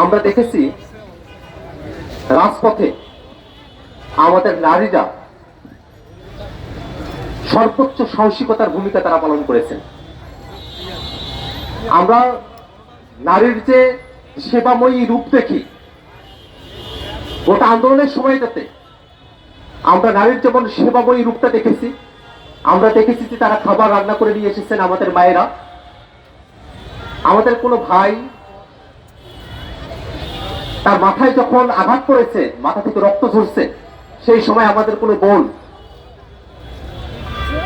আমরা দেখেছি রাজপথে আমাদের নারীরা সর্বোচ্চ সাহসিকতার ভূমিকা তারা পালন করেছেন। আমরা নারীর যে সেবাময়ী রূপ দেখি, গোটা আন্দোলনের সময়টাতে আমরা নারীর যেমন সেবাময়ী রূপটা দেখেছি, আমরা দেখেছি যে তারা খাবার রান্না করে নিয়ে এসেছেন আমাদের মায়েরা। আমাদের কোনো ভাই তার মাথায় যখন আঘাত করেছে, মাথা থেকে রক্ত ঝরছে, সেই সময় আমাদের কোনো বোন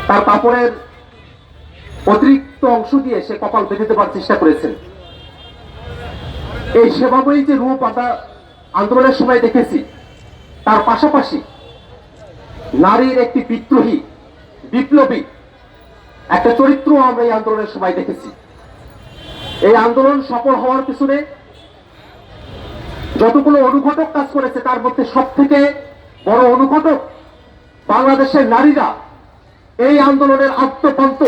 তার কাপড়ের অতিরিক্ত অংশ দিয়ে সে কপাল বেঁধে দেওয়ার চেষ্টা করেছেন এই সেবাময়ী যে রূপ আমরা আন্দোলনের সময় দেখেছি, তার পাশাপাশি নারীর একটি বিদ্রোহী, বিপ্লবী একটা চরিত্র আমরা এই আন্দোলনের সময় দেখেছি। এই আন্দোলন সফল হওয়ার পিছনে যতগুলো অনুঘটক কাজ করেছে, তার মধ্যে সব থেকে বড় অনুঘটক বাংলাদেশের নারীরা। এই আন্দোলনের আত্মপন্ত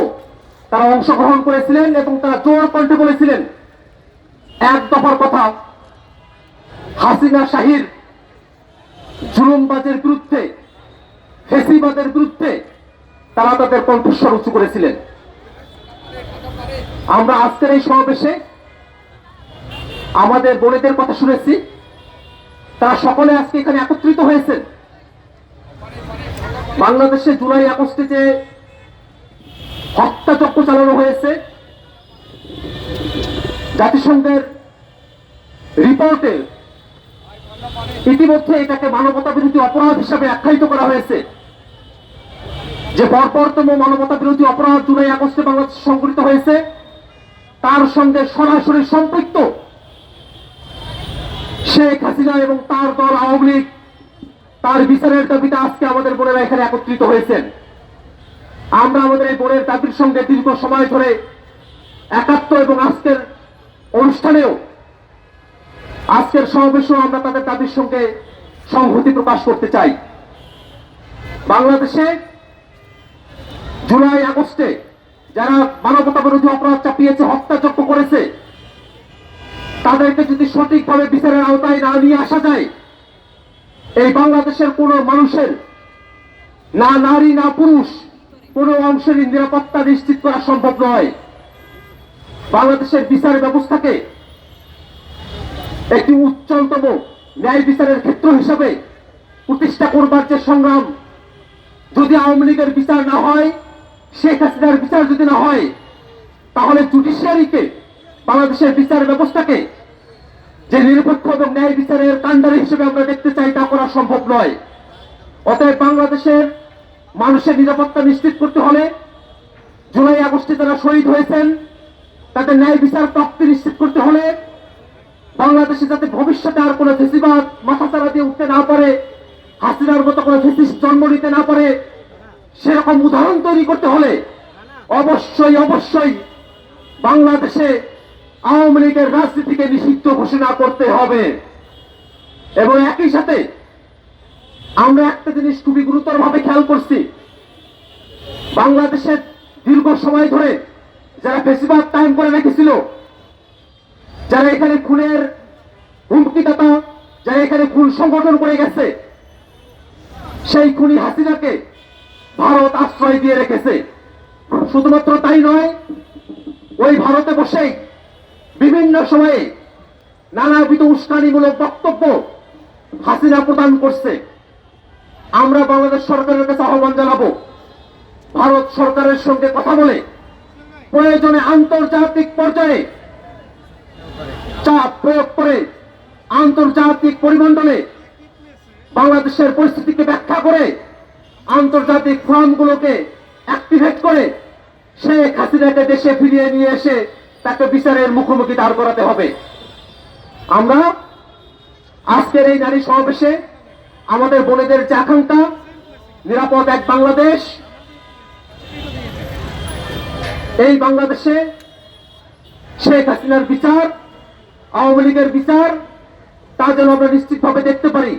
তারা অংশগ্রহণ করেছিলেন এবং তারা জোর কণ্ঠে বলেছিলেন, এক দফার কথা, হাসিনা শাহির জুলুমবাজের বিরুদ্ধে, ফেসিবাদের বিরুদ্ধে তারা তাদের কণ্ঠস্বর উঁচু করেছিলেন। আমরা আজকের এই সমাবেশে আমাদের বোনেদের কথা শুনেছি। তারা সকলে আজকে এখানে একত্রিত হয়েছেন বাংলাদেশে জুলাই আগস্টে যে হত্যাযজ্ঞ চালানো হয়েছে, জাতিসংঘের রিপোর্টে ইতিমধ্যে এটাকে মানবতা বিরোধী অপরাধ হিসাবে আখ্যায়িত করা হয়েছে। যে বর্বরতম মানবতা বিরোধী অপরাধ জুলাই আগস্টে বাংলাদেশে সংঘটিত হয়েছে, তার সঙ্গে সরাসরি সম্পৃক্ত শেখ হাসিনা এবং তার দল আওয়ামী লীগ, তার বিচারের দাবিতে আজকে আমাদের বোনেরা এখানে একত্রিত হয়েছেন। আমরা আমাদের এই বোনের দাবির সঙ্গে দীর্ঘ সময় ধরে একাত্ম এবং আজকের অনুষ্ঠানেও আজকের সমাবেশেও আমরা তাদের দাবির সঙ্গে সংহতি প্রকাশ করতে চাই। বাংলাদেশে জুলাই আগস্টে যারা মানবতা বিরোধী অপরাধ চাপিয়েছে, হত্যাযজ্ঞ তাদেরকে যদি সঠিকভাবে বিচারের আওতায় না নিয়ে আসা যায়, এই বাংলাদেশের কোন মানুষের, না নারী, না পুরুষ, কোনো অংশের নিরাপত্তা নিশ্চিত করা সম্ভব নয়। বাংলাদেশের বিচার ব্যবস্থাকে একটি উচ্চতম ন্যায় বিচারের ক্ষেত্র হিসাবে প্রতিষ্ঠা করবার যে সংগ্রাম, যদি আওয়ামী লীগের বিচার না হয়, শেখ হাসিনার বিচার যদি না হয়, তাহলে জুডিশিয়ারিকে, বাংলাদেশের বিচার ব্যবস্থাকে যে নিরপেক্ষ এবং ন্যায় বিচারের কাণ্ডারি হিসেবে আমরা দেখতে চাই, তা করা সম্ভব নয়। অতএব বাংলাদেশের মানুষের নিরাপত্তা নিশ্চিত করতে হলে জুলাই, আগস্টে যারা শহীদ হয়েছেন, তাদের ন্যায় বিচার প্রাপ্তি নিশ্চিত করতে হলে বাংলাদেশে যাতে ভবিষ্যতে আর কোনো ফেসিবাদ মাথাচাড়া দিয়ে উঠতে না পারে, হাসিনার মতো কোনো ফেসিস জন্ম নিতে না পারে, সেরকম উদাহরণ তৈরি করতে হলে অবশ্যই অবশ্যই বাংলাদেশে আওয়ামী লীগের রাজনীতিকে নিষিদ্ধ ঘোষণা করতে হবে। এবং একই সাথে আমরা একটা জিনিস খুবই গুরুতর ভাবে খেয়াল করছি। বাংলাদেশের দীর্ঘ সময় ধরে যারা বেশিরভাগ টাইম করে রেখেছিল, যারা এখানে খুনের হুমকিদাতা, যারা এখানে খুন সংগঠন করে গেছে, সেই খুনি হাসিনাকে ভারত আশ্রয় দিয়ে রেখেছে। শুধুমাত্র তাই নয়, ওই ভারতে বসেই বিভিন্ন সময়ে নানাবিধ উস্কানিমূলক বক্তব্য হাসিনা প্রদান করছে। আমরা বাংলাদেশ সরকারের কাছে আহ্বান জানাব, ভারত সরকারের সঙ্গে কথা বলে প্রয়োজনে আন্তর্জাতিক পর্যায়ে চাপ প্রয়োগ করে আন্তর্জাতিক পরিমণ্ডলে বাংলাদেশের পরিস্থিতিকে ব্যাখ্যা করে আন্তর্জাতিক ফর্মগুলোকে অ্যাক্টিভেট করে শেখ হাসিনাকে দেশে ফিরিয়ে নিয়ে এসে তাকে বিচারের মুখোমুখি দাঁড় করাতে হবে। আমরা আজকের এই নারী সমাবেশে আমাদের বোনেদের যে আকাঙ্ক্ষা, নিরাপদ এক বাংলাদেশ, এই বাংলাদেশে শেখ হাসিনার বিচার, আওয়ামী লীগের বিচার, তা যেন আমরা নিশ্চিতভাবে দেখতে পারি।